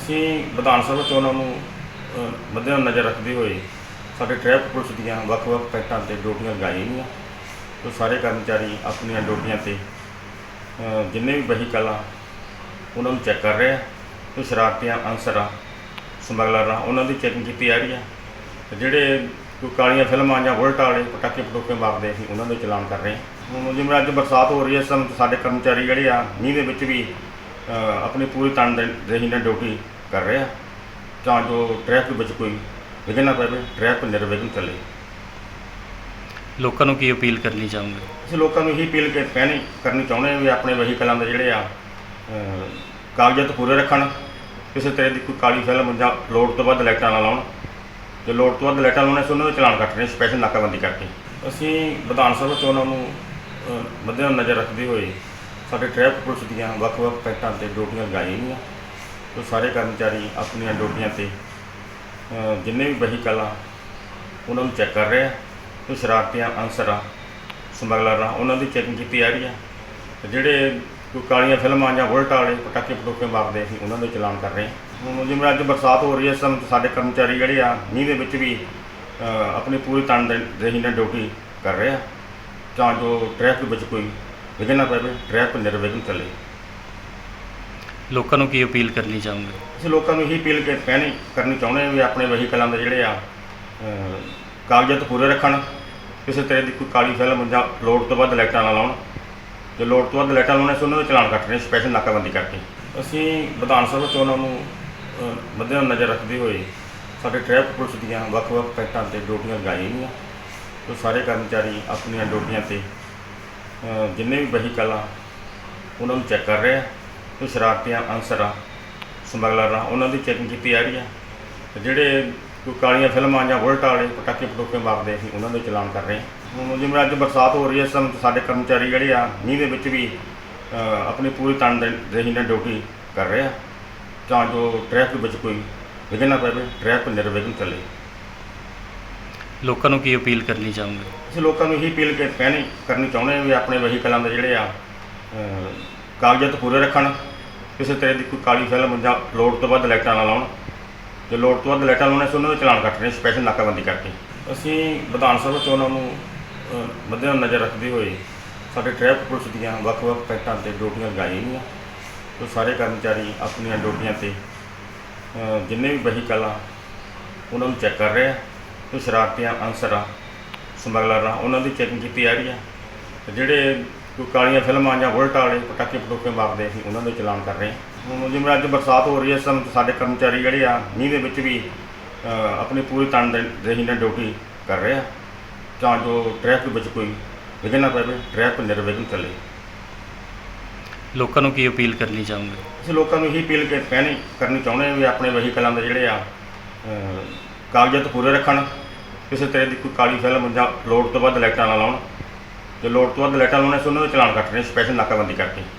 ਅਸੀਂ ਵਿਧਾਨ ਸਭਾ ਚੋਣਾਂ ਨੂੰ ਅ, ਮੱਦੇ ਨਜ਼ਰ ਰੱਖਦੇ ਹੋਏ ਸਾਡੇ ਟ੍ਰੈਫਿਕ ਪੁਲਿਸ ਦੀਆਂ ਵੱਖ-ਵੱਖ ਪੈਟਾਂ ਤੇ ਡਿਊਟੀਆਂ ਲਗਾਈਆਂ ਗਈਆਂ। ਤੇ ਸਾਰੇ ਕਰਮਚਾਰੀ ਆਪਣੀਆਂ ਡਿਊਟੀਆਂ ਤੇ ਅ, ਜਿੰਨੇ ਵੀ ਵਹੀਕਲ ਆ ਉਹਨਾਂ ਨੂੰ ਚੈੱਕ ਕਰ ਰਹੇ ਆ। ਤੇ ਸ਼ਰਾਰਤੀਆਂ ਅਨਸਰ ਆ ਸਮਗਲਰ ਆ ਉਹਨਾਂ ਦੀ ਚੈਕਿੰਗ ਕੀਤੀ ਜਾ ਰਹੀ ਆ। ਤੇ ਜਿਹੜੇ ਕੋਈ ਕਾਲੀਆਂ ਫਿਲਮਾਂ ਜਾਂ ਬੁਲਟ ਵਾਲੇ ਪਟਾਕੇ ਪਟੂਕੇ ਮਾਰਦੇ ਸੀ ਉਹਨਾਂ ਦੇ ਚਲਾਨ ਕਰ ਰਹੇ ਆ। ਹੁਣ ਜਿਵੇਂ ਅੱਜ ਬਰਸਾਤ ਹੋ ਰਹੀ ਹੈ ਇਸ ਸਮੇਂ ਸਾਡੇ ਕਰਮਚਾਰੀ ਜਿਹੜੇ ਆ ਮੀਂਹ ਦੇ ਵਿੱਚ ਵੀ ਆਪਣੀ ਪੂਰੀ ਤਨਦੇਹੀ ਨਾਲ ਡਿਊਟੀ ਕਰ ਰਹੇ। ਆ ਤਾਂ ਜੋ ਟ੍ਰੈਫਿਕ ਵਿੱਚ ਕੋਈ ਵਿਘਨ ਨਾ ਪਵੇ ਟ੍ਰੈਫਿਕ ਨਿਰਵਿਘਨ ਚੱਲੇ। ਲੋਕਾਂ ਨੂੰ ਕੀ ਅਪੀਲ ਕਰਨੀ ਚਾਹੋਗੇ? ਅਸੀਂ ਲੋਕਾਂ ਨੂੰ ਇਹੀ ਅਪੀਲ ਕੇ ਕਹਿਣੀ ਕਰਨੀ ਚਾਹੁੰਦੇ ਹਾਂ ਵੀ ਆਪਣੇ ਵਹੀਕਲਾਂ ਦੇ ਜਿਹੜੇ ਆ ਅ, ਕਾਗਜ਼ਾਤ ਪੂਰੇ ਰੱਖਣ। ਕਿਸੇ ਤਰ੍ਹਾਂ ਦੀ ਕੋਈ ਕਾਲੀ ਫਿਲਮ ਜਾਂ ਲੋਡ ਤੋਂ ਵੱਧ ਲਾਈਟਾਂ ਨਾ ਲਾਉਣ। ਜੇ ਲੋਡ ਤੋਂ ਵੱਧ ਲਾਈਟਾਂ ਲਾਉਣੇ ਸੀ ਉਹਨਾਂ ਦੇ ਚਲਾਨ ਕੱਟਣੇ ਸਪੈਸ਼ਲ ਨਾਕਾਬੰਦੀ ਕਰਕੇ। ਅਸੀਂ ਵਿਧਾਨ ਸਭਾ ਚੋਣਾਂ ਨੂੰ ਅ, ਮੱਦੇ ਨਜ਼ਰ ਰੱਖਦੇ ਹੋਏ ਸਾਡੇ ਟ੍ਰੈਫਿਕ ਪੁਲਿਸ ਦੀਆਂ ਵੱਖ-ਵੱਖ ਪੈਟਾਂ ਤੇ ਡਿਊਟੀਆਂ ਲਗਾਈਆਂ ਗਈਆਂ ਤੇ ਸਾਰੇ ਕਰਮਚਾਰੀ ਆਪਣੀਆਂ ਡਿਊਟੀਆਂ ਤੇ ਅ, ਜਿੰਨੇ ਵੀ ਵਹੀਕਲ ਆ ਉਹਨਾਂ ਨੂੰ ਚੈੱਕ ਕਰ ਰਹੇ ਆ। ਤੇ ਸ਼ਰਾਰਤੀਆਂ ਅਨਸਰ ਆ ਸਮਗਲਰ ਆ ਉਹਨਾਂ ਦੀ ਚੈਕਿੰਗ ਕੀਤੀ ਜਾ ਰਹੀ ਆ। ਤੇ ਜਿਹੜੇ ਕੋਈ ਕਾਲੀਆਂ ਫਿਲਮਾਂ ਜਾਂ ਬੁਲਟ ਵਾਲੇ ਪਟਾਕੇ ਪਟੋਕੇ ਮਾਰਦੇ ਸੀ ਉਹਨਾਂ ਦੇ ਚਲਾਨ ਕਰ ਰਹੇ ਆ। ਹੁਣ ਜਿਵੇਂ ਅੱਜ ਬਰਸਾਤ ਹੋ ਰਹੀ ਹੈ ਇਸ ਸਮੇਂ ਸਾਡੇ ਕਰਮਚਾਰੀ ਜਿਹੜੇ ਆ ਮੀਂਹ ਦੇ ਵਿੱਚ ਵੀ ਅ, ਆਪਣੀ ਪੂਰੀ ਤਨਦੇਹੀ ਨਾਲ ਡਿਊਟੀ ਕਰ ਰਹੇ ਆ। ਤਾਂ ਜੋ ਟ੍ਰੈਫਿਕ ਵਿੱਚ ਕੋਈ ਵਿਘਨ ਨਾ ਪਵੇ ਟ੍ਰੈਫਿਕ ਨਿਰਵਿਘਨ ਚੱਲੇ। ਲੋਕਾਂ ਨੂੰ ਕੀ ਅਪੀਲ ਕਰਨੀ ਚਾਹੋਗੇ? ਅਸੀਂ ਲੋਕਾਂ ਨੂੰ ਇਹੀ ਅਪੀਲ ਕੇ ਕਹਿਣੀ ਕਰਨੀ ਚਾਹੁੰਦੇ ਹਾਂ ਵੀ ਆਪਣੇ ਵਹੀਕਲਾਂ ਦੇ ਜਿਹੜੇ ਆ ਅ, ਕਾਗਜ਼ਾਤ ਪੂਰੇ ਰੱਖਣ। ਕਿਸੇ ਤਰ੍ਹਾਂ ਦੀ ਕੋਈ ਕਾਲੀ ਫਿਲਮ ਜਾਂ ਲੋਡ ਤੋਂ ਵੱਧ ਲਾਈਟਾਂ ਨਾ ਲਾਉਣ। ਜੇ ਲੋਡ ਤੋਂ ਵੱਧ ਲਾਈਟਾਂ ਲਾਉਣੇ ਸੀ ਉਹਨਾਂ ਦੇ ਚਲਾਨ ਕੱਟਣੇ ਸਪੈਸ਼ਲ ਨਾਕਾਬੰਦੀ ਕਰਕੇ। ਅਸੀਂ ਵਿਧਾਨ ਸਭਾ ਚੋਣਾਂ ਨੂੰ ਅ, ਮੱਦੇ ਨਜ਼ਰ ਰੱਖਦੇ ਹੋਏ ਸਾਡੇ ਟ੍ਰੈਫਿਕ ਪੁਲਿਸ ਦੀਆਂ ਵੱਖ-ਵੱਖ ਪੈਟਾਂ ਤੇ ਡਿਊਟੀਆਂ ਲਗਾਈਆਂ ਗਈਆਂ। ਤੇ ਸਾਰੇ ਕਰਮਚਾਰੀ ਆਪਣੀਆਂ ਡਿਊਟੀਆਂ ਤੇ ਜਿੰਨੇ ਵੀ ਵਹੀਕਲ ਆ ਉਹਨਾਂ ਨੂੰ ਚੈੱਕ ਕਰ ਰਹੇ ਆ ਤੇ ਸ਼ਰਾਰਤੀਆਂ, ਅਨਸਰ ਆ ਸਮਗਲਰ ਆ ਉਹਨਾਂ ਦੀ ਚੈਕਿੰਗ ਕੀਤੀ ਜਾ ਰਹੀ ਆ। ਤੇ ਜਿਹੜੇ ਕੋਈ ਕਾਲੀਆਂ ਫਿਲਮਾਂ ਜਾਂ ਬੁਲਟ ਵਾਲੇ ਪਟਾਕੇ ਪਟੂਕੇ ਮਾਰਦੇ ਸੀ, ਉਹਨਾਂ ਦੇ ਚਲਾਨ ਕਰ ਰਹੇ ਆ। ਹੁਣ ਜਿਵੇਂ ਅੱਜ ਬਰਸਾਤ ਹੋ ਰਹੀ ਹੈ ਇਸ ਸਮੇਂ ਸਾਡੇ ਕਰਮਚਾਰੀ ਜਿਹੜੇ ਆ, ਮੀਂਹ ਦੇ ਵਿੱਚ ਵੀ ਆਪਣੀ ਪੂਰੀ ਤਨਦੇਹੀ ਨਾਲ ਡਿਊਟੀ ਕਰ ਰਹੇ ਆ। ਤਾਂ ਜੋ ਟ੍ਰੈਫਿਕ ਵਿੱਚ ਕੋਈ ਵਿਘਨ ਨਾ ਪਵੇ ਟ੍ਰੈਫਿਕ ਨਿਰਵਿਘਨ ਚੱਲੇ। ਲੋਕਾਂ ਨੂੰ ਕੀ ਅਪੀਲ ਕਰਨੀ ਚਾਹੋਗੇ? ਅਸੀਂ ਲੋਕਾਂ ਨੂੰ ਇਹੀ ਅਪੀਲ ਕ ਕਹਿਣੀ ਕਰਨੀ ਚਾਹੁੰਦੇ ਹਾਂ ਵੀ ਆਪਣੇ ਵਹੀਕਲਾਂ ਦੇ ਜਿਹੜੇ ਆ ਅ, ਕਾਗਜ਼ਾਤ ਪੂਰੇ ਰੱਖਣ। ਕਿਸੇ ਤਰ੍ਹਾਂ ਦੀ ਕੋਈ ਕਾਲੀ ਫਿਲਮ ਜਾਂ ਲੋਡ ਤੋਂ ਵੱਧ ਲਾਈਟਾਂ ਨਾ ਲਾਉਣ। ਜੇ ਲੋਡ ਤੋਂ ਵੱਧ ਲਾਈਟਾਂ ਲਾਉਣੇ ਸੀ ਉਹਨਾਂ ਦੇ ਚਲਾਨ ਕੱਟਣੇ ਸਪੈਸ਼ਲ ਨਾਕਾਬੰਦੀ ਕਰਕੇ। ਅਸੀਂ ਵਿਧਾਨ ਸਭਾ ਚੋਣਾਂ ਨੂੰ ਅ, ਮੱਦੇ ਨਜ਼ਰ ਰੱਖਦੇ ਹੋਏ ਸਾਡੇ ਟ੍ਰੈਫਿਕ ਪੁਲਿਸ ਦੀਆਂ ਵੱਖ-ਵੱਖ ਪੈਟਾਂ ਤੇ ਡਿਊਟੀਆਂ ਲਗਾਈਆਂ ਗਈਆਂ ਤੇ ਸਾਰੇ ਕਰਮਚਾਰੀ ਆਪਣੀਆਂ ਡਿਊਟੀਆਂ ਤੇ ਅ, ਜਿੰਨੇ ਵੀ ਵਹੀਕਲ ਆ ਉਹਨਾਂ ਨੂੰ ਚੈੱਕ ਕਰ ਰਹੇ ਆ। ਤੇ ਸ਼ਰਾਰਤੀਆਂ ਅਨਸਰ ਆ ਸਮਗਲਰ ਆ ਉਹਨਾਂ ਦੀ ਚੈਕਿੰਗ ਕੀਤੀ ਜਾ ਰਹੀ ਆ। ਤੇ ਜਿਹੜੇ ਕੋਈ ਕਾਲੀਆਂ ਫਿਲਮਾਂ ਜਾਂ ਬੁਲਟ ਵਾਲੇ ਪਟਾਕੇ ਪਟੂਕੇ ਮਾਰਦੇ ਸੀ ਉਹਨਾਂ ਦੇ ਚਲਾਨ ਕਰ ਰਹੇ ਹੁਣ ਜਿਵੇਂ ਅੱਜ ਬਰਸਾਤ ਹੋ ਰਹੀ ਹੈ ਸਮੇਂ ਸਾਡੇ ਕਰਮਚਾਰੀ ਜਿਹੜੇ ਆ ਮੀਂਹ ਦੇ ਵਿੱਚ ਵੀ ਆਪਣੀ ਪੂਰੀ ਤਨਦੇਹੀ ਨਾਲ ਡਿਊਟੀ ਕਰ ਰਹੇ ਆ। ਤਾਂ ਜੋ ਟ੍ਰੈਫਿਕ ਵਿੱਚ ਕੋਈ ਵਿਘਨ ਨਾ ਪਵੇ ਟ੍ਰੈਫਿਕ ਨਿਰਵਿਘਨ ਚੱਲੇ। ਲੋਕਾਂ ਨੂੰ ਕੀ ਅਪੀਲ ਕਰਨੀ ਚਾਹੋਗੇ? ਅਸੀਂ ਲੋਕਾਂ ਨੂੰ ਇਹੀ ਅਪੀਲ ਕਹਿਣੀ ਕਰਨੀ ਚਾਹੁੰਦੇ ਹਾਂ ਵੀ ਆਪਣੇ ਵਹੀਕਲਾਂ ਦੇ ਜਿਹੜੇ ਆ ਕਾਗਜ਼ਾਤ ਪੂਰੇ ਰੱਖਣ, ਕਿਸੇ ਤਰ੍ਹਾਂ ਦੀ ਕੋਈ ਕਾਲੀ ਫਿਲਮ ਜਾਂ ਲੋੜ ਤੋਂ ਵੱਧ ਲਾਈਟਾਂ ਨਾ ਲਾਉਣ। ਜੇ ਲੋੜ ਤੋਂ ਵੱਧ ਲਾਈਟਾਂ ਲਾਉਣੇ ਸੀ, ਉਹਨਾਂ ਦੇ ਚਲਾਨ ਕੱਟਣੇ ਸਪੈਸ਼ਲ ਨਾਕਾਬੰਦੀ ਕਰਕੇ।